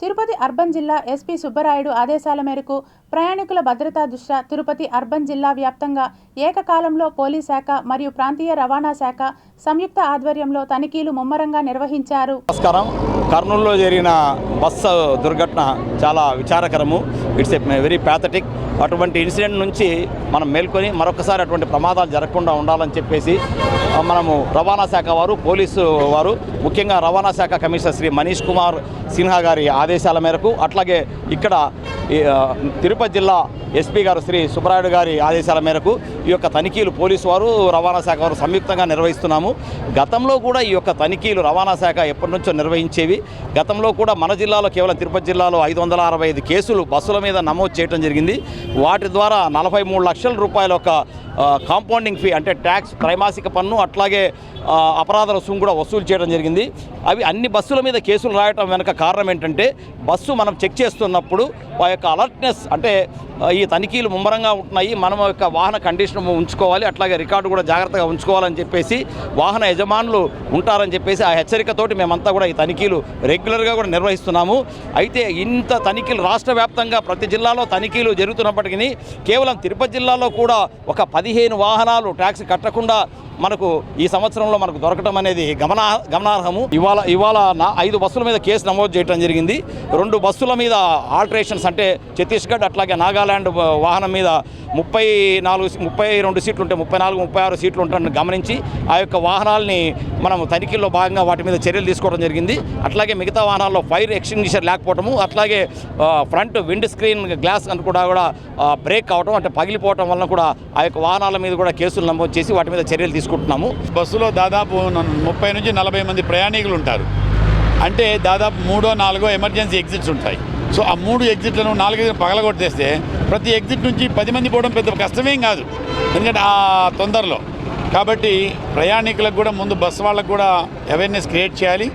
Tirupati urban జిల్లా SP Subbarayudu ఆదేశాల మేరకు ప్రయాణికుల భద్రతా దృష్ట్యా తిరుపతి అర్బన్ జిల్లా వ్యాప్తంగా ఏకకాలంలో పోలీస్ శాఖ మరియు ప్రాంతీయ రవాణా శాఖ సంయుక్త ఆధ్వర్యంలో తనిఖీలు ముమ్మరంగా నిర్వహించారు. నమస్కారం. కర్నూలులో జరిగిన బస్సు దుర్ఘటన చాలా విచారకరము. ఇట్స్ ఎ వెరీ ప్యాథటిక్ అటువంటి ఇన్సిడెంట్ నుంచి మనం మేల్కొని మరొకసారి అటువంటి ప్రమాదాలు జరగకుండా ఉండాలని చెప్పేసి మనము రవాణా శాఖ వారు పోలీసు వారు ముఖ్యంగా రవాణా శాఖ కమిషనర్ శ్రీ మనీష్ కుమార్ సిన్హా గారి ఆదేశాల మేరకు అట్లాగే ఇక్కడ తిరుపతి జిల్లా ఎస్పీ గారు శ్రీ సుబ్బరాయుడు గారి ఆదేశాల మేరకు ఈ యొక్క తనిఖీలు పోలీసు వారు రవాణా శాఖ వారు సంయుక్తంగా నిర్వహిస్తున్నాము. గతంలో కూడా ఈ యొక్క తనిఖీలు రవాణా శాఖ ఎప్పటి నుంచో నిర్వహించేవి. గతంలో కూడా మన జిల్లాలో కేవలం తిరుపతి జిల్లాలో ఐదు వందల అరవై ఐదు కేసులు బస్సుల మీద నమోదు చేయడం జరిగింది. వాటి ద్వారా నలభై మూడు లక్షల రూపాయల ఒక కాంపౌండింగ్ ఫీ అంటే ట్యాక్స్ త్రైమాసిక పన్ను అట్లాగే అపరాధ రుసుము కూడా వసూలు చేయడం జరిగింది. అవి అన్ని బస్సుల మీద కేసులు రాయటం వెనక కారణం ఏంటంటే బస్సు మనం చెక్ చేస్తున్నప్పుడు ఆ యొక్క అలర్ట్నెస్ అంటే ఈ తనిఖీలు ముమ్మరంగా ఉంటున్నాయి. మనం యొక్క వాహన కండిషన్ ఉంచుకోవాలి అట్లాగే రికార్డు కూడా జాగ్రత్తగా ఉంచుకోవాలని చెప్పేసి వాహన యజమానులు ఉంటారని చెప్పేసి ఆ హెచ్చరికతోటి మేమంతా కూడా ఈ తనిఖీలు రెగ్యులర్గా కూడా నిర్వహిస్తున్నాము. అయితే ఇంత తనిఖీలు రాష్ట్ర వ్యాప్తంగా ప్రతి జిల్లాలో తనిఖీలు జరుగుతున్నప్పటికీ కేవలం తిరుపతి జిల్లాలో కూడా ఒక పదిహేను వాహనాలు ట్యాక్స్ కట్టకుండా మనకు ఈ సంవత్సరంలో మనకు దొరకటం అనేది గమనా గమనార్హము. ఇవాళ ఇవాళ నా ఐదు బస్సుల మీద కేసు నమోదు చేయడం జరిగింది. రెండు బస్సుల మీద ఆల్టరేషన్స్ అంటే ఛత్తీస్గఢ్ అట్లాగే నాగాల్యాండ్ వాహనం మీద ముప్పై నాలుగు ముప్పై రెండు సీట్లు ఉంటే ముప్పై నాలుగు ముప్పై ఆరు సీట్లు ఉంటాయని గమనించి ఆ యొక్క వాహనాల్ని మనం తనిఖీల్లో భాగంగా వాటి మీద చర్యలు తీసుకోవడం జరిగింది. అట్లాగే మిగతా వాహనాల్లో ఫైర్ ఎక్స్టింగ్విషర్ లేకపోవటము అట్లాగే ఫ్రంట్ విండ్ స్క్రీన్ గ్లాస్ అని కూడా కూడా బ్రేక్ కావటం అంటే పగిలిపోవటం వలన కూడా ఆ యొక్క వాహనాల మీద కూడా కేసులు నమోదు చేసి వాటి మీద చర్యలు తీసుకుంటున్నాము. బస్సులో దాదాపు ముప్పై నుంచి నలభై మంది ప్రయాణికులు ఉంటారు అంటే దాదాపు మూడో నాలుగో ఎమర్జెన్సీ ఎగ్జిట్స్ ఉంటాయి. సో ఆ మూడు ఎగ్జిట్లను నాలుగైదు పగలగొట్టేస్తే ప్రతి ఎగ్జిట్ నుంచి పది మంది పోవడం పెద్ద కష్టమేం కాదు. ఎందుకంటే ఆ తొందరలో. కాబట్టి ప్రయాణికులకు కూడా ముందు బస్సు వాళ్ళకు కూడా అవేర్నెస్ క్రియేట్ చేయాలి.